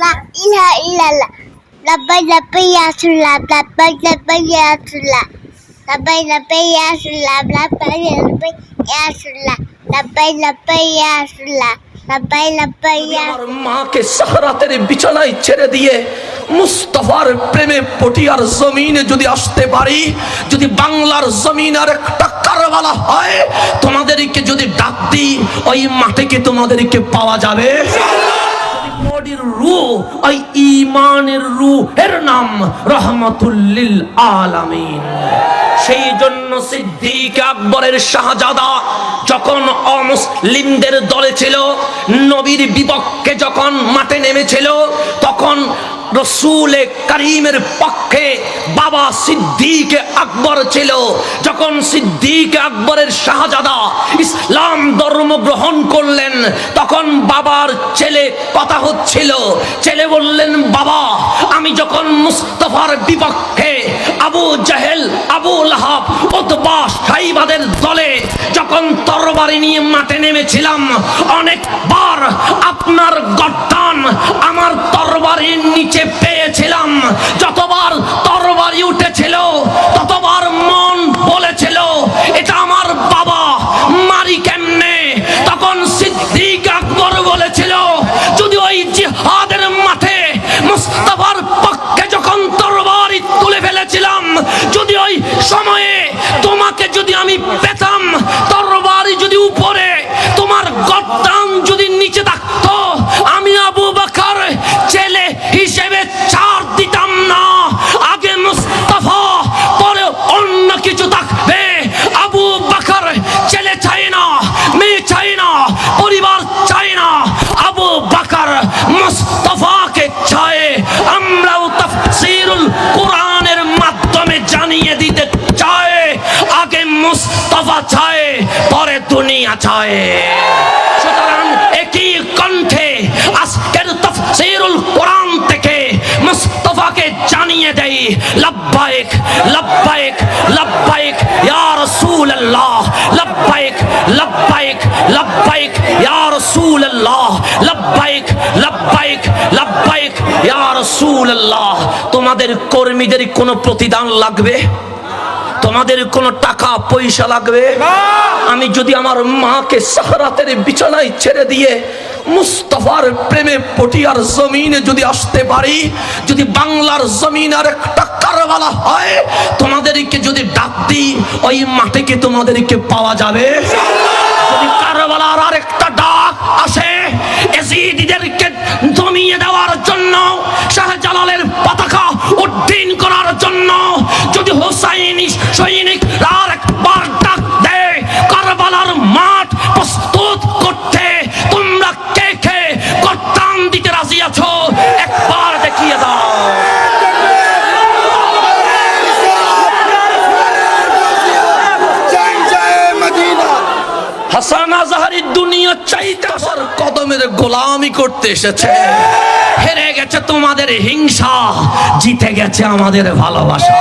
লা ইলাহা ইল্লাল্লাহ লাব্বাই লাব্বাই ইয়া রাসূলুল্লাহ লাব্বাই লাব্বাই ইয়া রাসূলুল্লাহ লাব্বাই লাব্বাই ইয়া রাসূলুল্লাহ লাব্বাই লাব্বাই ইয়া রাসূলুল্লাহ লাব্বাই লাব্বাই ইয়া মাকে সাহারাতের বিছানায় ছেড়ে দিয়ে মুস্তফার প্রেমে পটিয়ার জমিনে যদি আসতে পারি, যদি বাংলার জমিন আর একটা কারবালা হয়, তোমাদেরকে যদি ডাক দিই, ওই মাঠে কি তোমাদেরকে পাওয়া যাবে? বডির রু ওই ইমানের রু এর নাম রহমতুল্লিল আলামিন। সেই জন্য সিদ্দিক আকবরের শাহজাদা যখন অমুসলিমদের দলে ছিল, নবীর বিপক্ষে যখন মাঠে নেমেছিল, তখন রসুল করিমের পক্ষে সিদ্দিক আকবর ছিল। যখন সিদ্দিক আকবরের শাহজাদা ইসলাম ধর্ম গ্রহণ করলেন, তখন বাবার ছেলে কথা হচ্ছিল। ছেলে বললেন, বাবা, আমি যখন মুস্তফার বিপক্ষে আবু জাহেল, আবু লাহাব, উতবা সাইবাদের দলে যখন তরবারি নিয়ে মাঠে নেমেছিলাম, অনেকবার আপনার গর্দান আমার তরবারির নিচে পেয়েছিলাম। পেতাম তরবারি যদি উপরে, তোমার গর্দান যদি নিচে থাকতো, আমি আবু বাকার ছেলে হিসেবে ছাড় দিতাম না। আগে মুস্তাফা, পরে অন্য কিছু থাকবে। আবু বাকার ছেলে চাই না, মেয়ে চাই না, পরিবার চাই না। আবু বাকার চায়। আমরাও কোরআনের মাধ্যমে জানিয়ে দিতে আগে মুস্তফা চায় পরে দুনিয়া চায় সুতরাং একই কণ্ঠে আজকের তাফসীরুল কোরআন থেকে মুস্তফাকে জানিয়ে দেই লব্বাইক লব্বাইক লব্বাইক ইয়া রাসূলুল্লাহ লব্বাইক লব্বাইক লব্বাইক ইয়া রাসূলুল্লাহ লব্বাইক লব্বাইক লব্বাইক ইয়া রাসূলুল্লাহ। তোমাদের কর্মীদের কোনো প্রতিদান লাগবে? তোমাদের কোনো টাকা, পয়সা লাগবে? আমি যদি আমার মাকে সাহারাতের বিছানায় ছেড়ে দিয়ে মুস্তফার প্রেমে পটিয়ার জমিনে যদি আসতে পারি, যদি বাংলার জমিন আর একটা কারবালা হয়, তোমাদেরকে যদি ডাক দিই, ওই মাঠে কি তোমাদেরকে পাওয়া যাবে? হাসান চাইতাসার কদমের করতে এসেছে। হেরে গেছে তোমাদের হিংসা জিতে গেছে আমাদের ভালোবাসা।